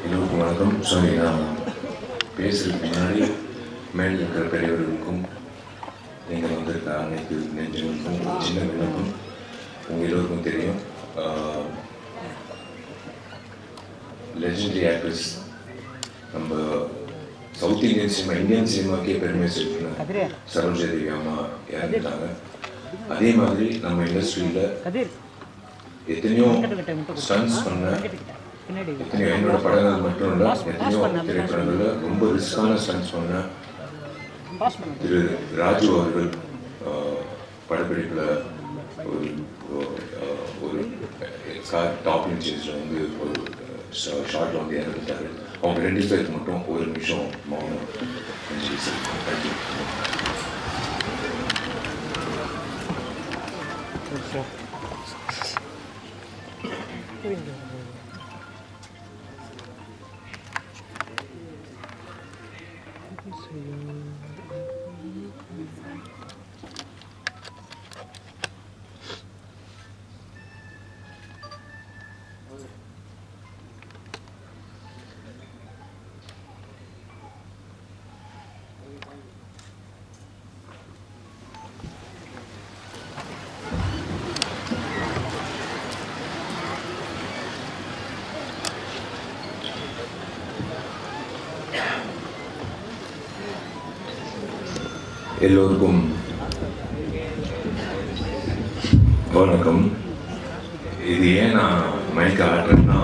எல்லோருக்கும் வணக்கம் சாரி நான் பேசுறதுக்கு முன்னாடி மேல் இருக்கிற பெரியவர்களுக்கும் நீங்கள் வந்திருக்க அனைத்து நெஞ்சங்களுக்கும் சின்ன விண்ணப்பம் உங்கள் எல்லோருக்கும் தெரியும் லெஜெண்டரி ஆக்ட்ரஸ் நம்ம சவுத் இந்தியன் சினிமா இந்தியன் சினிமாக்கே பெருமை சேர்க்கணும் சரோஜா தேவி அம்மா இறந்துட்டாங்க அதே மாதிரி நம்ம இண்டஸ்ட்ரியில் எத்தனையோ ஸ்டன்ஸ் பண்ண எத்தனையோ என்னோட படங்கள் மட்டும் இல்லை எத்தனையோ திரைப்படங்களில் ரொம்ப ரிஸ்கான ஸ்டன்ஸ் பண்ண திரு ராஜு அவர்கள் படப்பிடிப்பில் ஒரு ஒரு கார் டாப் இன்ச்சேஸில் வந்து ஒரு ஷார்ட்டில் வந்து இறந்துட்டாரு. அவங்க ரெண்டு பேருக்கு மட்டும் ஒரு நிமிஷம் மௌனம். தேங்க்யூ எல்லோருக்கும் வணக்கம். இது ஏன் நான் மைக் ஆடுறேன்னா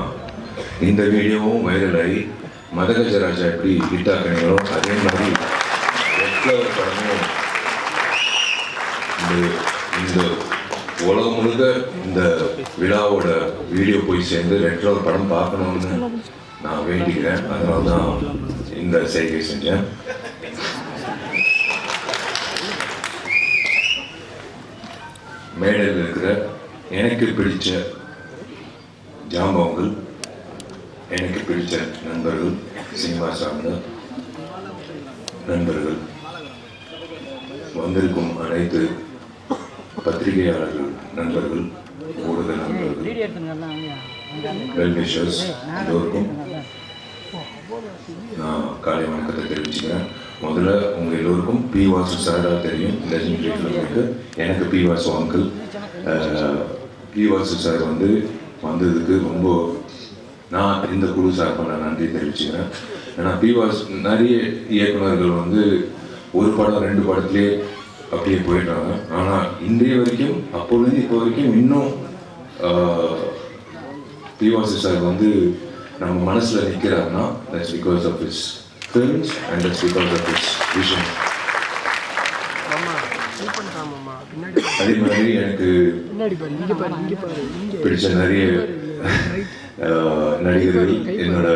இந்த வீடியோவும் வைரல் ஆகி மதகஜராஜா எப்படி ஹிட் ஆக்குறீங்களோ அதே மாதிரி ரெட்லவர் படமும் இந்த இந்த உலகம் முழுக்க இந்த விழாவோட வீடியோ போய் சேர்ந்து ரெட்லவர் படம் பார்க்கணும்னு நான் வேண்டிக்கிறேன். அதனால தான் இந்த செய்கை செஞ்சேன். மேடையில் இருக்கிற எனக்கு பிடிச்ச ஜாம்பவங்கள் எனக்கு பிடிச்ச நண்பர்கள் சினிமா சார்ந்த நண்பர்கள். வந்திருக்கும் அனைத்து பத்திரிகையாளர்கள் நண்பர்கள் ஊடக நண்பர்கள். வெல்விஷர்ஸ் எல்லோருக்கும் நான் காலை வணக்கத்தை தெரிவிச்சுக்கிறேன். முதல்ல உங்கள் எல்லோருக்கும் பி வாசு சாரா தெரியும். லெஜெண்டரி ஃபிலிமுக்கு எனக்கு P Vasu uncle P Vasu sir வந்து வந்ததுக்கு ரொம்ப நான் இந்த குழு சார்பாக நான் நன்றி தெரிவிச்சுக்கிறேன். ஏன்னா பி வாசு நிறைய இயக்குனர்கள் வந்து ஒரு படம் ரெண்டு படத்துலேயே அப்படியே போயிட்டாங்க. ஆனால் இன்றைய வரைக்கும் அப்போலேருந்து இப்போ வரைக்கும் இன்னும் பி வாசு சார் வந்து நம்ம மனசில் நிற்கிறாருன்னா that's because of his of his vision மாமா ஹெல்ப் பண்ணுறாமாம்மா பின்னாடி அதே மாதிரி எனக்கு பிடிச்ச நிறைய நடிகர்கள் என்னோட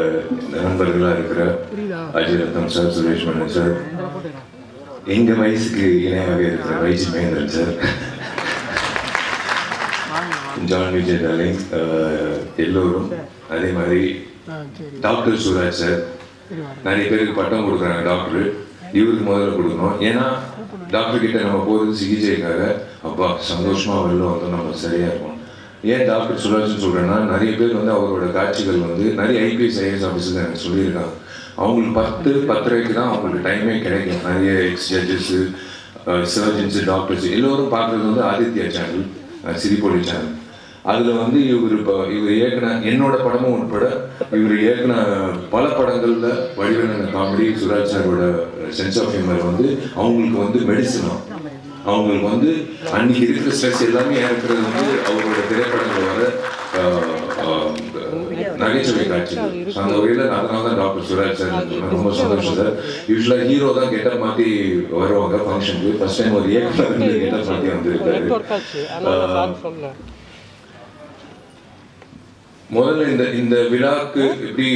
நண்பர்களாக இருக்கிற அஜய் சார் சுரேஷ் மன்னன் சார் எங்க வயசுக்கு இணையாக இருக்கிற Y G Mahendran sir John Vijay darling ஆஹ், எல்லோரும் அதே மாதிரி டாக்டர் சுராஜ் சார் நிறைய பேருக்கு பட்டம் கொடுக்குறாங்க டாக்டர் இவருக்கு முதல்ல கொடுக்கணும். ஏன்னா டாக்டர் கிட்ட நம்ம போகிறது சிகிச்சைக்காக. அப்பா சந்தோஷமா வெளில வந்து நம்ம சரியா இருக்கும் ஏன் டாக்டர் சுராஜ்னு சொல்றேன்னா நிறைய பேர் வந்து அவரோட காட்சிகள் வந்து நிறைய ஐபிஎஸ் ஐஎஸ் ஆஃபீஸர் எனக்கு சொல்லியிருக்காங்க. அவங்களுக்கு பத்து பத்தரைக்கு தான் அவங்களுக்கு டைமே கிடைக்கும். நிறைய எக்ஸ் ஜட்ஜஸ் சர்ஜன்ஸு டாக்டர்ஸ் எல்லோரும் பார்க்குறது வந்து ஆதித்யா சேனல் சிரிப்பொலி சேனல் அதில் வந்து இவர் இப்போ இவர் இயக்குன என்னோட படமும் உட்பட இவர் இயக்குன பல படங்களில் வடிவன காமெடி சுராஜ் சாரோட சென்ஸ் ஆஃப் ஹியூமர் வந்து அவங்களுக்கு வந்து மெடிசனும் அவங்களுக்கு வந்து அன்னைக்கு இருக்கிற ஸ்ட்ரெஸ் எல்லாமே இறக்குறது வந்து அவரோட திரைப்படங்கள் வர நகைச்சுவை காட்சிகள். அந்த வகையில் அதனால தான் டாக்டர் சுராஜ் சார் ரொம்ப சந்தோஷம் சார். யூஸ்வலாக ஹீரோ தான் கெட்டப் மாற்றி வருவாங்க ஃபங்க்ஷனுக்கு ஃபர்ஸ்ட் டைம் ஒரு இயக்குனர் கெட்டப் மாற்றி வந்திருக்காரு. முதல்ல இந்த இந்த விழாக்கு எப்படி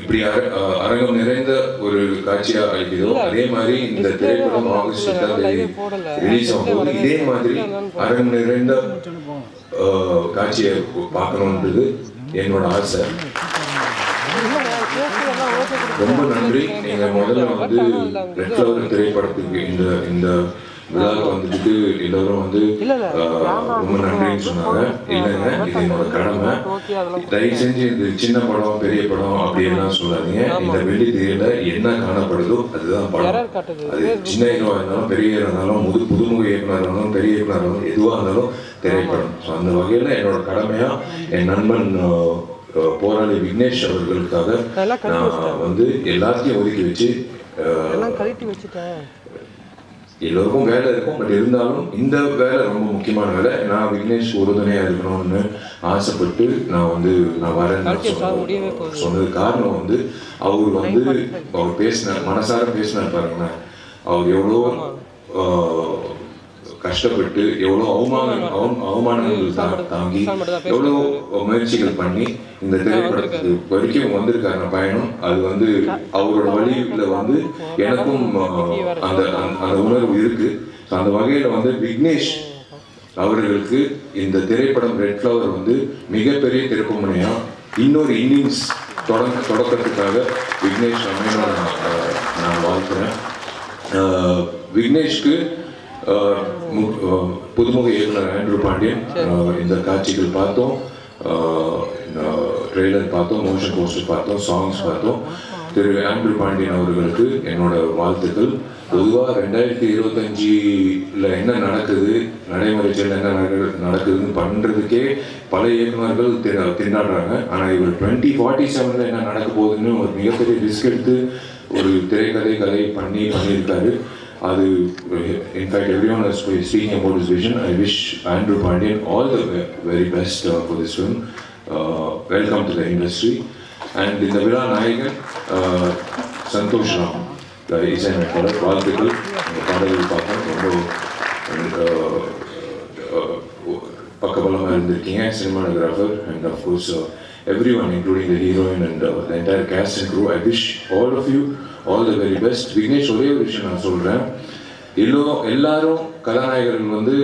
இப்படி அரங்கம் நிறைந்த ஒரு காட்சியா அளிக்குதோ அதே மாதிரி இந்த திரைப்படம் ஆகஸ்ட் எட்டாம் தேதி ரிலீஸ் ஆகும்போது இதே மாதிரி அரங்கம் நிறைந்த காட்சியை பார்க்கணுன்றது என்னோட ஆசை ரொம்ப நன்றி நீங்க முதல்ல வந்து ரெட் திரைப்படத்துக்கு இந்த இந்த விழாவுக்கு வந்துட்டு எல்லாரும் வந்து ரொம்ப நன்றின்னு சொன்னாங்க. இல்லைங்க இது என்னோட கடமை. தயவு செஞ்சு இந்த சின்ன படம் பெரிய படம் அப்படியெல்லாம் சொல்லாதீங்க. இந்த வெள்ளி திரையில என்ன காணப்படுதோ அதுதான் படம். அது சின்ன ஹீரோவாக இருந்தாலும் பெரிய ஹீரோ இருந்தாலும் முது புதுமுக இயக்குனர் இருந்தாலும் பெரிய இயக்குனர் இருந்தாலும் எதுவாக இருந்தாலும் திரைப்படம். ஸோ அந்த வகையில் என்னோட கடமையாக என் நண்பன் போராளி விக்னேஷ் அவர்களுக்காக நான் வந்து எல்லாத்தையும் ஒதுக்கி வச்சு கழட்டி வச்சுட்டேன். எல்லோருக்கும் வேலை இருக்கும். பட் இருந்தாலும் இந்த வேலை ரொம்ப முக்கியமான வேலை. நான் விக்னேஷ் உறுதுணையாக இருக்கணும்னு ஆசைப்பட்டு நான் வந்து நான் வரேன்னு சொன்னது காரணம் வந்து அவர் வந்து அவர் பேசினார் மனசார பேசினார் பாருங்களேன். அவர் எவ்வளோ கஷ்டப்பட்டு எவ்வளோ அவமான அவ- அவமானங்கள் தாங்கி எவ்வளோ முயற்சிகள் பண்ணி இந்த திரைப்படத்துக்கு வரைக்கும் வந்திருக்காங்க பயணம். அது வந்து அவரோட வழியில வந்து எனக்கும் அந்த அந்த- உணர்வு இருக்கு. அந்த வகையில வந்து விக்னேஷ் அவர்களுக்கு இந்த திரைப்படம் ரெட் ஃப்ளவர் வந்து மிகப்பெரிய திருப்புமுனையா இன்னொரு இன்னிங்ஸ் தொடங்க தொடக்கத்துக்காக விக்னேஷ் அமையனை நான், வாழ்த்துறேன். விக்னேஷ்க்கு புதுமுக இயக்குனர் ஆண்ட்ரூ பாண்டியன் இந்த காட்சிகள் பார்த்தோம். ட்ரெய்லர் பார்த்தோம் மோஷன் போஸ்டர் பார்த்தோம் சாங்ஸ் பார்த்தோம். திரு ஆண்ட்ரூ பாண்டியன் அவர்களுக்கு என்னோட வாழ்த்துக்கள். பொதுவாக ரெண்டாயிரத்தி இருபத்தஞ்சில் என்ன நடக்குது நடைமுறையில் என்ன நடக்கு- நடக்குதுன்னு பண்ணுறதுக்கே பல இயக்குனர்கள் தி- திண்டாடுறாங்க. ஆனால் இவர் டுவெண்ட்டி ஃபார்ட்டி செவனில் என்ன நடக்க போகுதுன்னு ஒரு மிகப்பெரிய ரிஸ்க் எடுத்து ஒரு திரைக்கதை கதை பண்ணி பண்ணியிருக்காரு. அது in fact every one is speaking about is vision I wish Andrew Pandian all the very best for this film welcome to the industry and இந்த விழா நாயகன் uh, சந்தோஷ் ராம் uh, இசையமைப்பாளர் வாழ்த்துக்கள் இந்த பாடல்கள் பார்த்தோம் ரொம்ப uh, பக்கபலமாக இருந்திருக்கீங்க cinematographer and of course every one including the heroine and the entire cast and crew I wish all of you all the very best Vignesh ஒரே ஒரு விஷயம் நான் சொல்கிறேன் எல்லோ எல்லாரும் கதாநாயகர்கள் வந்து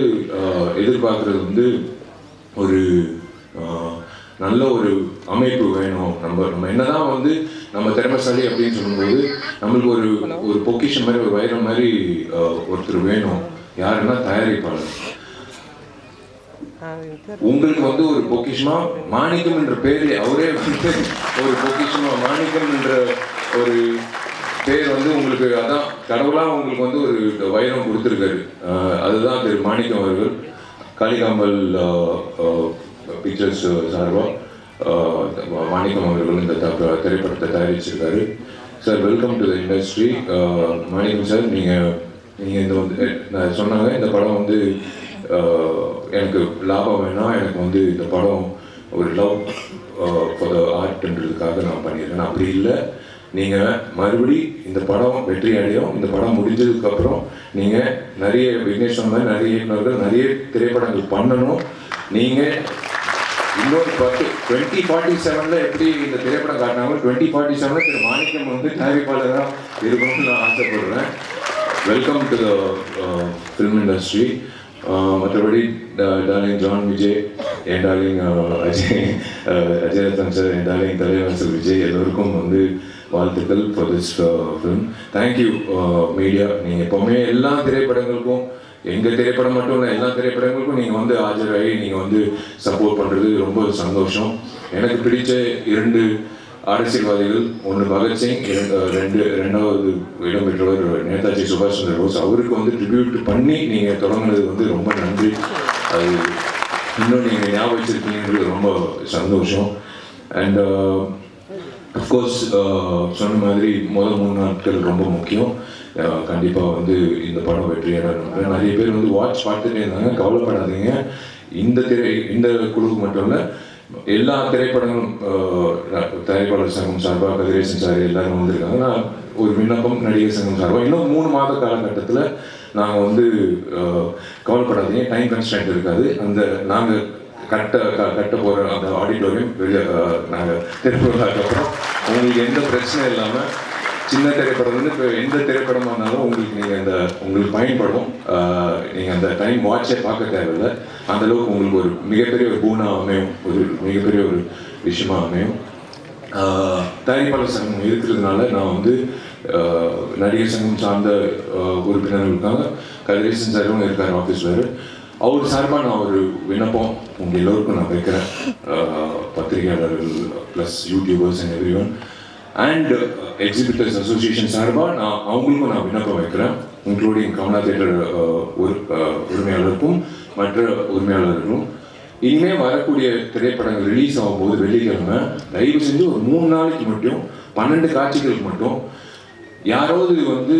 எதிர்பார்க்குறது வந்து ஒரு நல்ல ஒரு அமைப்பு வேணும். நம்ம நம்ம என்னதான் வந்து நம்ம திறமைசாலி அப்படின்னு சொல்லும்போது நம்மளுக்கு ஒரு ஒரு பொக்கிஷன் மாதிரி ஒரு வைரம் மாதிரி ஒருத்தர் வேணும். யாருன்னா தயாரிப்பாளர். உங்களுக்கு வந்து ஒரு பொக்கிஷமா? மாணிக்கம் என்ற பேரு அவரே வந்து ஒரு பொக்கிஷமா? மாணிக்கம் என்ற ஒரு பேர் வந்து உங்களுக்கு அதான் கடவுளாக உங்களுக்கு வந்து ஒரு வைரம் கொடுத்துருக்காரு. அதுதான் திரு மாணிக்கம் அவர்கள். காளிகாம்பல் பிக்சர்ஸ் சார்பாக மாணிக்கம் அவர்கள் இந்த த- திரைப்படத்தை தயாரிச்சிருக்காரு. Sir welcome to the industry Manickam sir நீங்கள் நீங்கள் இந்த வந்து நான் சொன்னாங்க இந்த படம் வந்து எனக்கு லாபம் வேணாம். எனக்கு வந்து இந்த படம் ஒரு லவ் ஃபார் த ஆர்ட்ன்றதுக்காக நான் பண்ணியிருக்கேன். அப்படி இல்லை. நீங்கள் மறுபடி இந்த படம் வெற்றி அடையும் இந்த படம் முடிஞ்சதுக்கப்புறம் நீங்கள் நிறைய விக்னேஷன் மாதிரி நிறைய இயக்குநர்கள் நிறைய திரைப்படங்கள் பண்ணணும். நீங்கள் இன்னொரு பத்து டுவெண்ட்டி ஃபார்ட்டி செவனில் எப்படி இந்த திரைப்படம் காட்டினாங்க டுவெண்ட்டி ஃபார்ட்டி செவனில் திரு மாணிக்கம் வந்து தயாரிப்பாளராக இருக்கணும்னு நான் ஆசைப்படுறேன். Welcome to the film industry மற்றபடி டார்லிங் ஜான் விஜய் என் darling uh, Ajay Ajay Ratan sir என் டார்லிங் தலைவாசல் விஜய் எல்லோருக்கும் வந்து வாழ்த்துக்கள் for this film thank you media uh, நீங்கள் எப்போவுமே எல்லா திரைப்படங்களுக்கும் எங்கள் திரைப்படம் மட்டும் இல்லை எல்லா திரைப்படங்களுக்கும் நீங்கள் வந்து ஆஜராகி நீங்கள் வந்து சப்போர்ட் பண்ணுறது ரொம்ப சந்தோஷம். எனக்கு பிடிச்ச இரண்டு அரசியல்வாதிகள் ஒன்று பகத்சிங் ரெண்டு ரெண்டாவது இடம் பெற்றவர் நேதாஜி சுபாஷ் சந்திர போஸ். அவருக்கு வந்து ட்ரிபியூட் பண்ணி நீங்கள் தொடங்கினது வந்து ரொம்ப நன்றி. அது இன்னும் நீங்கள் ஞாபகம் வச்சிருக்கீங்கன்றது ரொம்ப சந்தோஷம். அண்ட் அஃப்கோர்ஸ் uh, சொன்ன மாதிரி முதல் மூணு நாட்கள் ரொம்ப முக்கியம். கண்டிப்பாக வந்து இந்த படம் வெற்றியாளர் நிறைய பேர் வந்து வாட்ச் பார்த்துட்டே இருந்தாங்க. கவலைப்படாதீங்க. இந்த திரை இந்த குழுவுக்கு மட்டும் இல்லை எல்லா திரைப்படங்களும் திரைப்பட தயாரிப்பாளர் சங்கம் சார்பாக கதிரேசன் சார் எல்லாரும் வந்திருக்காங்க. நான் ஒரு விண்ணப்பம் நடிகர் சங்கம் சார்பாக இன்னும் மூணு மாத காலகட்டத்தில் நாங்கள் வந்து கவலைப்படாதீங்க. டைம் கன்ஸ்டன்ட் இருக்காது. அந்த நாங்கள் கட்ட கட்ட போகிற அந்த ஆடிட்டோரியம் வெளியே நாங்கள் திருப்பூர்க்கு உங்களுக்கு எந்த பிரச்சனை இல்லாமல் சின்ன திரைப்படம் வந்து இப்போ எந்த திரைப்படமாக இருந்தாலும் உங்களுக்கு நீங்கள் அந்த உங்களுக்கு பயன்படும். நீங்கள் அந்த டைம் வாட்சை பார்க்க தேவையில்லை. அந்தளவுக்கு உங்களுக்கு ஒரு மிகப்பெரிய ஒரு பூனாக அமையும். ஒரு மிகப்பெரிய ஒரு விஷயமா அமையும். தயாரிப்பாளர் சங்கம் இருக்கிறதுனால நான் வந்து நடிகர் சங்கம் சார்ந்த உறுப்பினர்கள் இருக்காங்க கதிரேசன் சாரும் இருக்கார் ஆஃபீஸில் அவர் சார்பாக நான் ஒரு விண்ணப்பம் உங்கள் எல்லோருக்கும் நான் வைக்கிறேன். பத்திரிகையாளர்கள் plus YouTubers and every one and exhibitors association சார்பாக நான் அவங்களுக்கும் நான் விண்ணப்பம் வைக்கிறேன். இன்க்ளூடிங் கமலா தேட்டர் ஒரு உரிமையாளருக்கும் மற்ற உரிமையாளர்களும். இனிமே வரக்கூடிய திரைப்படங்கள் ரிலீஸ் ஆகும்போது வெள்ளிக்கிழமை தயவு செஞ்சு ஒரு மூணு நாளைக்கு மட்டும் பன்னெண்டு காட்சிகளுக்கு மட்டும் யாராவது வந்து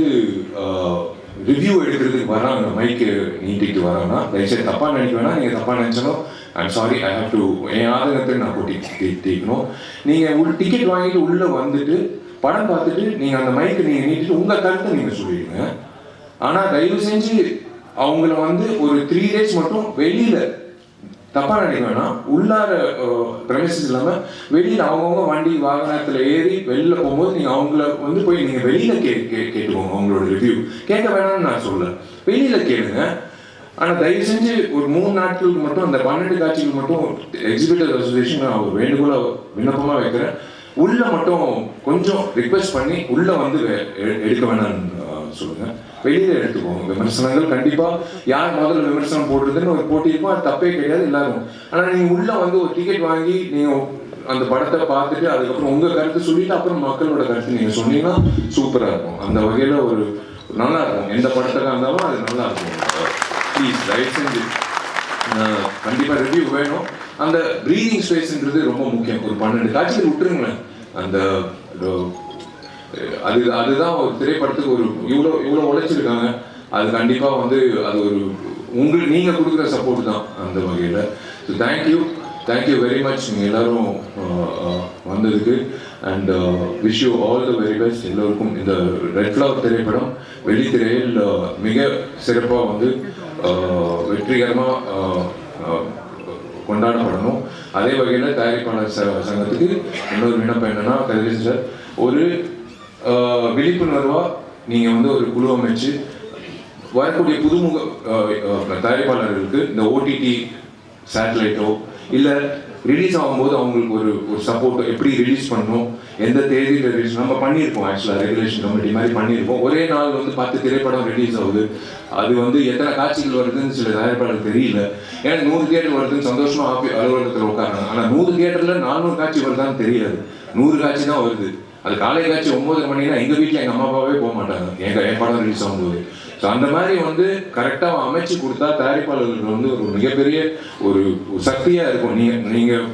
ரிவ்யூ எடுக்கிறதுக்கு வராங்க மைக்கு நீட்டிட்டு வராங்கன்னா தயவுசெய்து தப்பாக நினைக்க வேணாம். நீங்கள் தப்பாக நினச்சாலும் I'm sorry I have to என் ஆதங்கத்தை நான் கூட்டி தீக்கணும் நீங்கள் உள் டிக்கெட் வாங்கிட்டு உள்ளே வந்துட்டு படம் பார்த்துட்டு நீங்கள் அந்த மைக்கு நீங்கள் நீட்டிட்டு உங்கள் கருத்தை நீங்கள் சொல்லிடுங்க. ஆனால் தயவு செஞ்சு அவங்கள வந்து ஒரு த்ரீ டேஸ் மட்டும் வெளியில் தப்பா நினைக்க வேணாம். உள்ளார பிரமிசஸ் இல்லாம வெளியில அவங்கவுங்க வண்டி வாகனத்துல ஏறி வெளியில போகும்போது நீங்க அவங்கள வந்து போய் நீங்க வெளியில கே கேட்டுக்கோங்க அவங்களோட ரிவ்யூ கேட்க வேணாம்னு நான் சொல்ல வெளியில கேளுங்க. ஆனா தயவு செஞ்சு ஒரு மூணு நாட்களுக்கு மட்டும் அந்த பன்னெண்டு காட்சிகள் மட்டும் எக்ஸிபிட்டர் அசோசியேஷன் நான் ஒரு வேண்டுகோளா விண்ணப்பமா வைக்கிறேன். உள்ள மட்டும் கொஞ்சம் ரிக்வெஸ்ட் பண்ணி உள்ள வந்து எ- எடுக்க வேணாம்னு சொல்லுங்க. வெளியில எடுத்துக்கோங்க விமர்சனங்கள் கண்டிப்பா யார் முதல்ல விமர்சனம் போடுறதுன்னு ஒரு போட்டி இருக்கும். அது தப்பே கிடையாது எல்லாரும். ஆனா நீங்க உள்ள வந்து ஒரு டிக்கெட் வாங்கி நீங்க அந்த படத்தை பார்த்துட்டு அதுக்கப்புறம் உங்க கருத்து சொல்லிட்டு அப்புறம் மக்களோட கருத்து நீங்க சொன்னீங்கன்னா சூப்பரா இருக்கும். அந்த வகையில ஒரு நல்லா இருக்கும். எந்த படத்துக்காக இருந்தாலும் அது நல்லா இருக்கும். ப்ளீஸ் தயவு செஞ்சு. கண்டிப்பா ரிவ்யூ வேணும். அந்த ப்ரீதிங் ஸ்பேஸ்ன்றது ரொம்ப முக்கியம். ஒரு பன்னெண்டு காட்சிகள் விட்டுருங்களேன். அந்த அது அதுதான் ஒரு திரைப்படத்துக்கு ஒரு இவ்வளோ இவ்வளோ உழைச்சிருக்காங்க. அது கண்டிப்பாக வந்து அது ஒரு உங்களுக்கு நீங்கள் கொடுக்குற சப்போர்ட் தான் அந்த வகையில். So thank you thank you very much நீங்கள் எல்லாரும் வந்ததுக்கு. And wish you all the very best எல்லோருக்கும் இந்த ரெட் ஃப்ளவர் திரைப்படம் வெளித்திரையில் மிக சிறப்பாக வந்து வெற்றிகரமாக கொண்டாடப்படணும். அதே வகையில் தயாரிப்பாளர் ச- சங்கத்துக்கு இன்னொரு விண்ணப்பம் என்னன்னா கதிரேசன் சார் ஒரு விழிப்புணர்வாக விழிப்புணர்வா நீங்க வந்து ஒரு குழு அமைச்சு வரக்கூடிய புதுமுக தயாரிப்பாளர்களுக்கு இந்த ஓடிடி சேட்டலைட்டோ இல்லை ரிலீஸ் ஆகும்போது அவங்களுக்கு ஒரு ஒரு சப்போர்ட் எப்படி ரிலீஸ் பண்ணணும் எந்த தேதியில் ரிலீஸ் நம்ம பண்ணியிருப்போம் ஆக்சுவலாக ரெகுலேஷன் கமிட்டி மாதிரி பண்ணியிருப்போம். ஒரே நாள் வந்து பத்து திரைப்படம் ரிலீஸ் ஆகுது. அது வந்து எத்தனை காட்சிகள் வருதுன்னு சில தயாரிப்பாளர் தெரியல. ஏன்னா நூறு தியேட்டர் வருதுன்னு சந்தோஷமாக ஆஃபி அலுவலகத்தில் உட்காராங்க ஆனால் நூறு தியேட்டரில் நானூறு காட்சி வருதான்னு தெரியாது. நூறு காட்சி தான் வருது. அது காலை காட்சி ஒன்பது மணினா எங்கள் வீட்டில் எங்கள் அம்மா அப்பாவே போக மாட்டாங்க. எங்கள் என் படம் ரிலீஸ் ஆகும்போது ஸோ அந்த மாதிரி வந்து கரெக்டாக அமைச்சு கொடுத்தா தயாரிப்பாளர்களுக்கு வந்து ஒரு மிகப்பெரிய ஒரு சக்தியாக இருக்கும். நீங்கள் நீங்கள்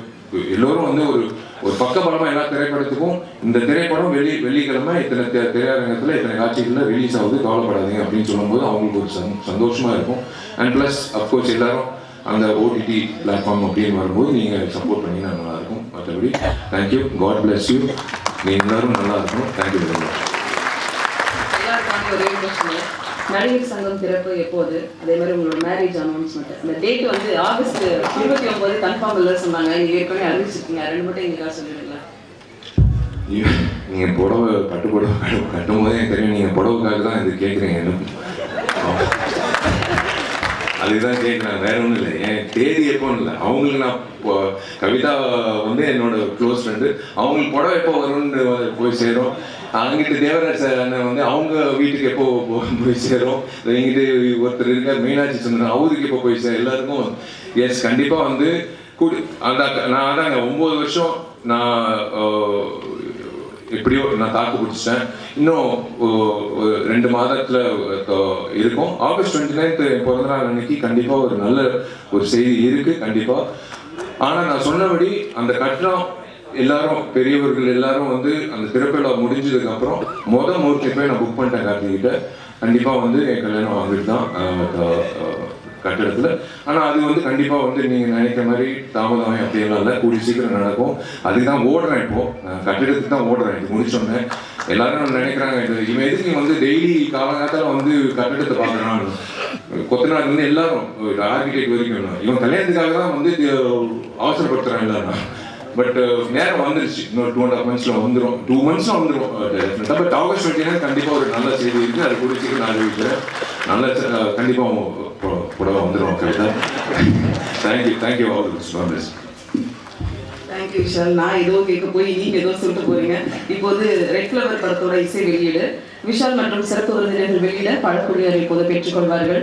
எல்லோரும் வந்து ஒரு ஒரு பக்கபலமா எல்லா திரைப்படத்துக்கும் இந்த திரைப்படம் வெளி வெள்ளிக்கிழமை இத்தனை திரையரங்கத்தில் இத்தனை காட்சிகளில் ரிலீஸ் ஆகுது கவலைப்படாதீங்க அப்படின்னு சொல்லும்போது அவங்களுக்கு ஒரு சந்- இருக்கும். அண்ட் ப்ளஸ் அஃப்கோர்ஸ் எல்லாரும் அந்த ஓடிடி பிளாட்ஃபார்ம் அப்படின்னு வரும்போது நீங்க சப்போர்ட் பண்ணீங்கன்னா நல்லா இருக்கும் மற்றபடி தேங்க்யூ காட் bless யூ நீங்க எல்லாரும் நல்லா இருக்கணும். தேங்க்யூ வெரி மச் நடிகர் சங்கம் திறப்பு எப்போது? அதே மாதிரி உங்களோட மேரேஜ் அனௌன்ஸ்மெண்ட் அந்த டேட் வந்து ஆகஸ்ட் இருபத்தி ஒன்பது கன்ஃபார்ம் இல்லை சொன்னாங்க. நீங்க ஏற்கனவே அறிவிச்சிருக்கீங்க. ரெண்டு மட்டும் எங்களுக்காக சொல்லிடுங்களா நீ- நீங்க புடவை பட்டு புடவை கட்டு- கட்டும் போதே எனக்கு தெரியும். நீங்க புடவைக்காக தான் இது கேட்குறீங்க அதுதான் கேட்குறேன் வேற ஒன்றும் இல்லை. என் தேதி எப்போன்னு இல்லை. அவங்களுக்கு நான் கவிதா வந்து என்னோட க்ளோஸ் ஃப்ரெண்டு அவங்களுக்கு புடவை எப்போ வரும்னு போய் சேரும். அங்கிட்டு தேவராஜ் சார் அண்ணன் வந்து அவங்க வீட்டுக்கு எப்போ போய் சேரும். எங்கிட்ட ஒருத்தர் இருக்கார் மீனாட்சி சுந்தரம். அவருக்கு எப்போ போய் சேரும். எல்லாருக்கும் எஸ் கண்டிப்பாக வந்து கூடி அந்த நான் அதாங்க ஒம்பது வருஷம் நான் எப்படியோ நான் தாக்கு பிடிச்சிட்டேன். இன்னும் ஒரு ரெண்டு மாதத்தில் இருக்கும். ஆகஸ்ட் டுவெண்ட்டி நைன்த் பிறந்த நாள் அன்னைக்கு கண்டிப்பாக ஒரு நல்ல ஒரு செய்தி இருக்குது கண்டிப்பாக ஆனால் நான் சொன்னபடி அந்த கட்டணம் எல்லாரும் பெரியவர்கள் எல்லாரும் வந்து அந்த திறப்பிழா முடிஞ்சதுக்கு அப்புறம் முத மூர்த்தி போய் நான் புக் பண்ணிட்டேன் கார்த்திகிட்ட. கண்டிப்பாக வந்து என் கல்யாணம் வாங்கிட்டு தான் கட்டடத்துல. ஆனால் அது வந்து கண்டிப்பாக வந்து நீங்கள் நினைக்கிற மாதிரி தாமதம் அப்படியெல்லாம் இல்லை. கூடி சீக்கிரம் நடக்கும். அதுக்கு தான் ஓடுறேன் இப்போது கட்டிடத்துக்கு தான் ஓடுறேன். இது முடிச்சோன்னே எல்லாரும் நினைக்கிறாங்க இது இவன் எதுக்கு வந்து டெய்லி காலகட்டத்தில் வந்து கட்டிடத்தை பார்க்கறான் கொத்தனார் வந்து எல்லாரும் ஆர்கிடெக்ட் வரைக்கும் இவன் கல்யாணத்துக்காக தான் வந்து இது அவசரப்படுத்துறான் எல்லாரும். பட் நேரம் வந்துருச்சு. இன்னொரு டூ அண்ட் ஹாஃப் மந்த்ஸில் வந்துடும் டூ மந்த்ஸ்ல வந்துடும் டெஃபினட்டா பட் ஆகஸ்ட் டுவெண்ட்டி கண்டிப்பாக ஒரு நல்ல செய்தி இருக்குது அது குறிச்சிக்கு நான் அறிவிக்கிறேன். நல்ல கண்டிப்பாக புடவை வந்துடும் கரெக்டாக thank you thank you all this thank you thank you Vishal நான் ஏதோ கேட்க போய் நீங்கள் ஏதோ சொல்லிட்டு போறீங்க. இப்போது ரெட் ஃப்ளவர் படத்தோட இசை வெளியீடு. விஷால் மற்றும் சிறப்பு விருந்தினர்கள் வெளியிட பழக்குடியார் இப்போது பெற்றுக்கொள்வார்கள்